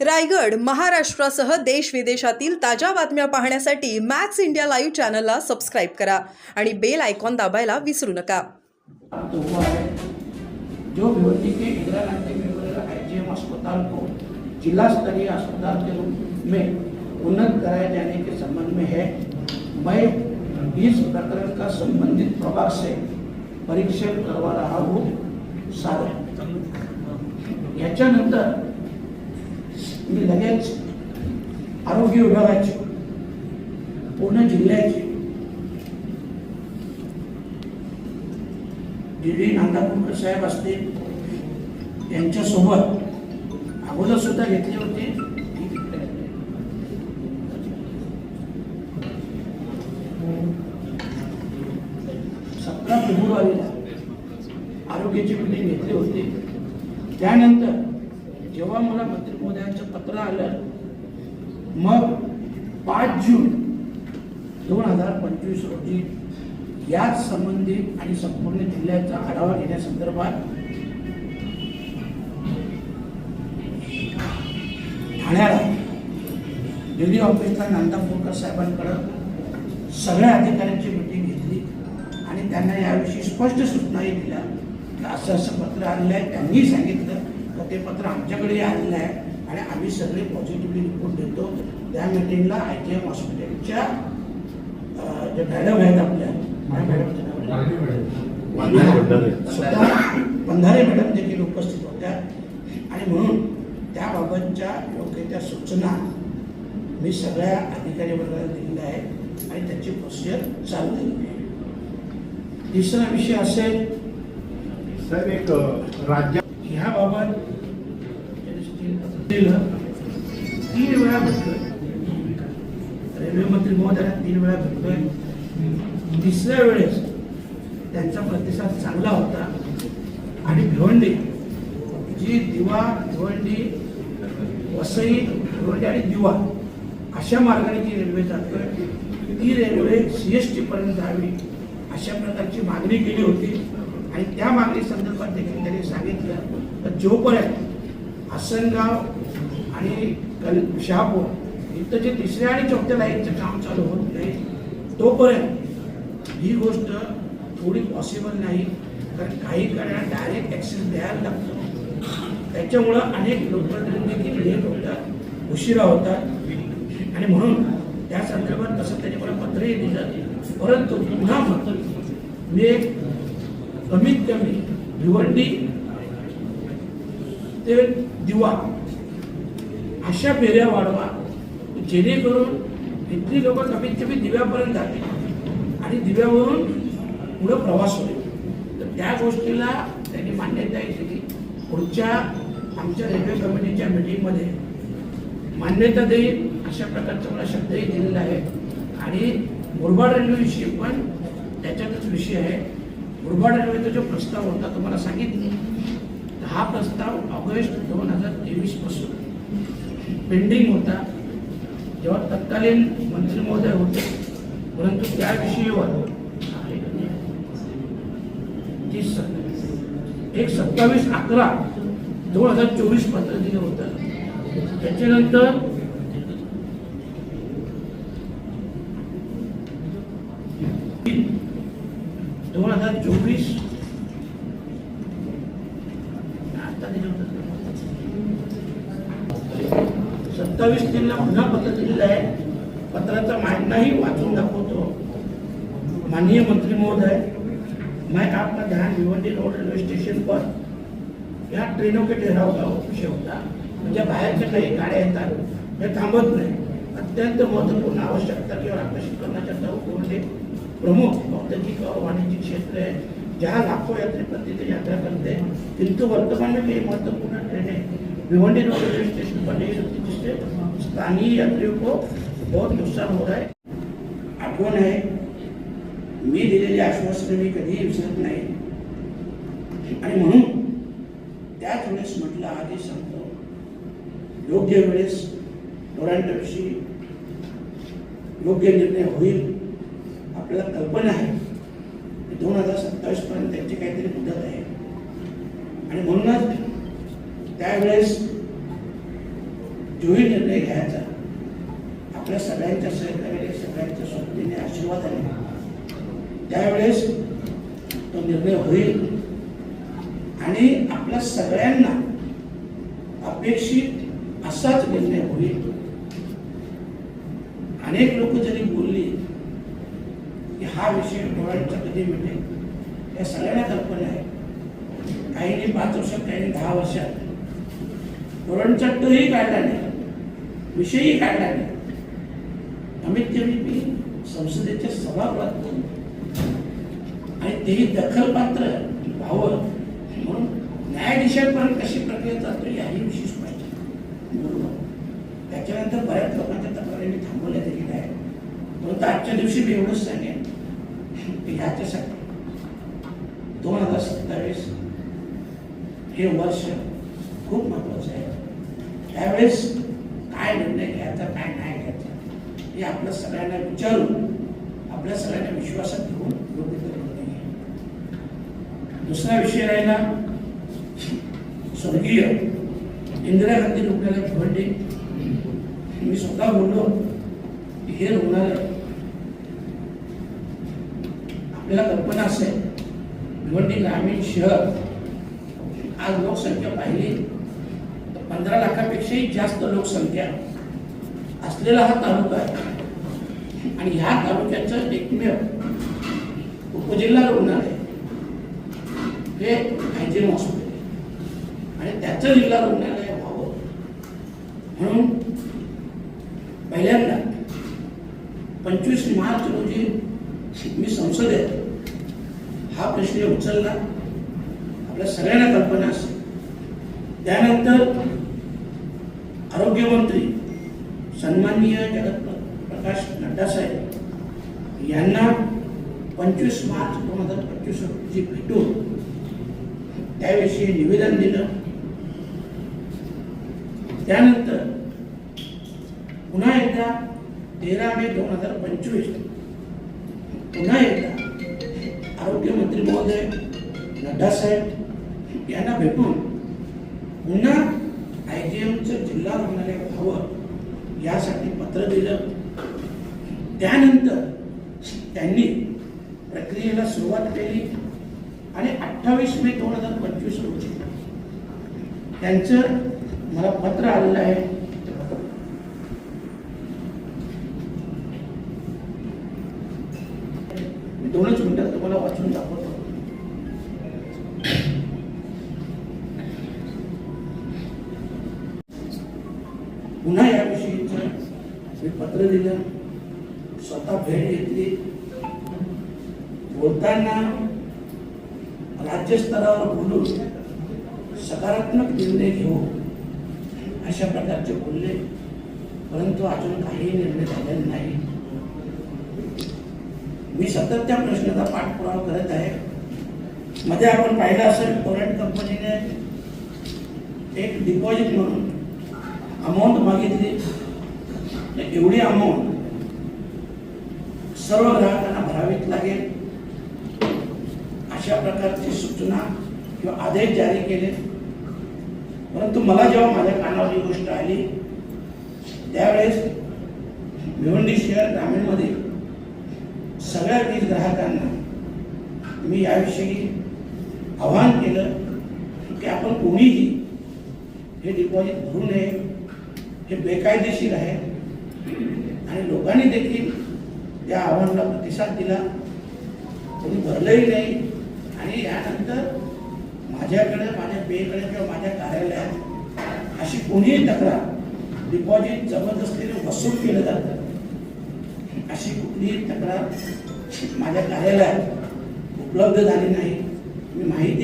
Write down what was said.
रायगड महाराष्ट्रासह देश विदेशातील ताज्या बातम्या पाहण्यासाठी मॅक्स इंडिया लाईव्ह चॅनलला सबस्क्राईब करा आणि बेल आयकॉन दाबायला विसरू नका. तो हुआ है जो भिवंडी के इंदिरा गांधी मेमोरियल आईजीएम अस्पताल को जिला स्तरीय अस्पताल के रूप में उन्नत कराए जाने के संबंध में है मैं इस प्रकरण का संबंधित प्रभाग से परीक्षण करवा रहा हूँ सादर याच्यानंतर मी लगेच आरोग्य विभागाचे पूर्ण जिल्ह्याचे डी नांदापूरकर साहेब असतील यांच्यासोबत अगोदर सुद्धा घेतले होते सतरा फेब्रुवारीला आरोग्याची मिटिंग घेतली होती त्यानंतर जेव्हा मला मंत्री महोदयांचं पत्र आलं मग पाच जून दोन हजार पंचवीस रोजी याच संबंधित आणि संपूर्ण जिल्ह्याचा आढावा घेण्यासंदर्भात ठाण्याला दिल्ली ऑफिसला नांदापूरकर साहेबांकडं सगळ्या अधिकाऱ्यांची मिटिंग घेतली आणि त्यांना याविषयी स्पष्ट सूचनाही दिल्या. की असं असं पत्र आलेलं आहे त्यांनी सांगितलं. ते पत्र आमच्याकडे आलेलं आहे आणि आम्ही सगळे पॉझिटिव्हली रिपोर्ट देतो. त्या मिटिंगला आय जी एम हॉस्पिटलच्या जे मॅडम आहेत आपल्या? स्वतः बंधारे मॅडम देखील उपस्थित होत्या. आणि म्हणून त्याबाबतच्या योग्य त्या सूचना मी सगळ्या अधिकारी वर्गाला दिलेल्या आहे आणि त्याची प्रोसिजर चालू झालेली आहे. तिसरा विषय असेल साहेब एक राज्य ह्याबाबत दिलं. तीन वेळा भेटलोय रेल्वे मंत्री महोदयांना तीन वेळा भेटलोय तिसऱ्या वेळेस त्यांचा प्रतिसाद चांगला होता. आणि भिवंडी जी दिवा भिवंडी वसई भिवंडी आणि दिवा अशा मार्गाने जी रेल्वे जातोय. ती रेल्वे सी एस टी पर्यंत जावी अशा प्रकारची मागणी केली होती. आणि त्या मागणी संदर्भात देखील त्यांनी सांगितलं. तर जोपर्यंत आसनगाव आणि कल शहापूर इथं जे तिसऱ्या आणि चौथ्या लाईनचं काम चालू होत नाही तोपर्यंत ही गोष्ट थोडी पॉसिबल नाही. कारण काही कारणा डायरेक्ट ॲक्सेस द्यायला लागतो. त्याच्यामुळं अनेक लोकप्रतिनिधी लेट होतात उशिरा होतात. आणि म्हणून त्या संदर्भात तसं त्याने मला पत्रही दिलं. परंतु पुन्हा म्हणतो मी एक कमीत कमी भिवंडी ते दिवा. अशा फेऱ्या वाढवा. जेणेकरून इथली लोक कमीत कमी दिव्यापर्यंत जातील. आणि दिव्यावरून पुढं प्रवास होईल. तर त्या गोष्टीला त्यांनी मान्यता दिली पुढच्या आमच्या रेल्वे कमिटीच्या मिटिंगमध्ये मान्यता देईल अशा प्रकारचा मला शब्दही दिलेला आहे. आणि मुरबाड रेल्वेविषयी पण त्याच्यातच विषय आहे. मुरबाड रेल्वेचा जो प्रस्ताव होता तुम्हाला सांगितले. हा प्रस्ताव ऑगस्ट दोन हजार तेवीसपासून पेंडिंग होता. जेव्हा तत्कालीन मंत्री महोदय होते परंतु त्या विषयीवर तीस एक सत्तावीस अकरा दोन हजार चोवीस पत्र दिलं होतं. त्याच्यानंतर दोन हजार चोवीस आता दिलं होतं सत्तावीस तीनला पुन्हा पत्र दिलेलं आहे. पत्राचा मांडणाही वाचून दाखवतो. माननीय मंत्री महोदय मैं आपका ध्यान भिवंडी रोड रेलवे स्टेशन पर या ट्रेनों के ठहराव का विषय होता? म्हणजे बाहेरच्या काही गाड्या येतात हे थांबत नाही. अत्यंत महत्त्वपूर्ण आवश्यकता किंवा आकर्षित करण्याच्या चाहता प्रमुख औद्योगिक और वाणिज्यिक क्षेत्र है जहाँ लाखों यात्री प्रतिदिन यात्रा करते. हैं किंतु वर्तमान में कई महत्त्वपूर्ण ट्रेनें भिवंडी रोड रेलवे स्टेशन पर नहीं रुकती जिससे स्थानीय यात्रियों को बहुत नुकसान हो रहा है। आठवण आहे मी दिलेली आश्वासन मी कधीही विसरत नाही. आणि म्हणून त्याच वेळेस म्हटलं आधी सांगतो. योग्य वेळेस डोळ्यांविषयी योग्य निर्णय होईल आपल्याला कल्पना आहे. दोन हजार सत्तावीस पर्यंत त्यांची काहीतरी मुदत आहे. आणि म्हणूनच त्यावेळेस जोही निर्णय घ्यायचा. आपल्या सगळ्यांच्या सहकार्याने सगळ्यांच्या सोबतीने आशीर्वादाने त्यावेळेस तो निर्णय होईल. आणि आपल्या सगळ्यांना अपेक्षित असाच निर्णय होईल. अनेक लोक जरी बोलली की हा विषय डोळ्यांचा कधी मिळेल या सगळ्यांना कल्पना आहे. काहींनी पाच वर्षात काहींनी दहा वर्षात. धोरण चट्टही काढला नाही. विषयही काढला नाही. कमीत कमी मी संसदेच्या सभागृहात आणि तेही दखलपात्र व्हावं म्हणून न्यायाधीशांपर्यंत कशी प्रक्रिया चालतो याही विशेष पाहिजे. बरोबर. त्याच्यानंतर बऱ्याच लोकांच्या तक्रारी मी थांबवल्या देखील आहे परंतु आजच्या दिवशी मी एवढंच सांगेन. की ह्याच्यासाठी दोन हजार सत्तावीस हे वर्ष खूप महत्वाचं आहे. त्यावेळेस काय निर्णय घ्यायचा काय नाही घ्यायचा हे आपल्या सगळ्यांना विचारून आपल्या सगळ्यांना विश्वासात घेऊन योग्य तो निर्णय घ्या. दुसरा विषय राहिला स्वर्गीय इंदिरा गांधी रुग्णालय भिवंडी मी स्वतः बोललो की हे रुग्णालय आपल्याला कल्पना असेल भिवंडी ग्रामीण शहर आज लोकसंख्या पाहिली पंधरा लाखापेक्षाही जास्त लोकसंख्या असलेला हा तालुका आहे. आणि ह्या तालुक्याचं एकमेव उपजिल्हा रुग्णालय हे हायजीन हॉस्पिटल आणि त्याचं जिल्हा रुग्णालय व्हावं म्हणून पहिल्यांदा पंचवीस मार्च रोजी मी संसदेत हा प्रश्न उचलला. आपल्या सगळ्यांना कल्पना असेल. त्यानंतर आरोग्यमंत्री सन्माननीय जगत प्रकाश नड्डा साहेब यांना पंचवीस मार्च दोन हजार पंचवीस रोजी भेटून त्याविषयी निवेदन दिलं. त्यानंतर पुन्हा एकदा तेरा मे दोन हजार पंचवीस पुन्हा एकदा आरोग्यमंत्री महोदय नड्डा साहेब यांना भेटून पुन्हा आय जी एमचं जिल्हा रुग्णालय व्हावं यासाठी पत्र दिलं. त्यानंतर त्यांनी प्रक्रियेला सुरुवात केली आणि अठ्ठावीस मे दोन हजार पंचवीस रोजी त्यांचं मला पत्र आलेलं आहे. दोनच मिनिटात तुम्हाला वाचून दाखवतो. पुन्हा याविषयीचं मी पत्र दिलं. स्वतः भेट घेतली. बोलताना राज्यस्तरावर बोलून सकारात्मक निर्णय घेऊ अशा प्रकारचे बोलले. परंतु अजून काही निर्णय झालेला नाही. मी सतत त्या प्रश्नाचा पाठपुरावा करत आहे. मध्ये आपण पाहिलं असेल टोरेंट कंपनीने एक डिपॉझिट म्हणून अमाऊंट मागितली. तर एवढी अमाऊंट सर्व ग्राहकांना भरावीच लागेल. अशा प्रकारची सूचना किंवा आदेश जारी केले. परंतु मला जेव्हा माझ्या कानावर ही गोष्ट आली त्यावेळेस भिवंडी शहर ग्रामीणमध्ये सगळ्या वीज ग्राहकांना मी याविषयी आवाहन केलं की आपण कोणीही हे डिपॉझिट भरू नये. हे बेकायदेशीर आहे. आणि लोकांनी देखील या आव्हानाला प्रतिसाद दिला. कोणी भरलंही नाही. आणि यानंतर माझ्याकडे माझ्या पेकडे किंवा माझ्या कार्यालयात अशी कोणीही तक्रार डिपॉझिट जबरदस्तीने वसूल केलं जातं. अशी कुठलीही तक्रार माझ्या कार्यालयात उपलब्ध झाली नाही. मी माहिती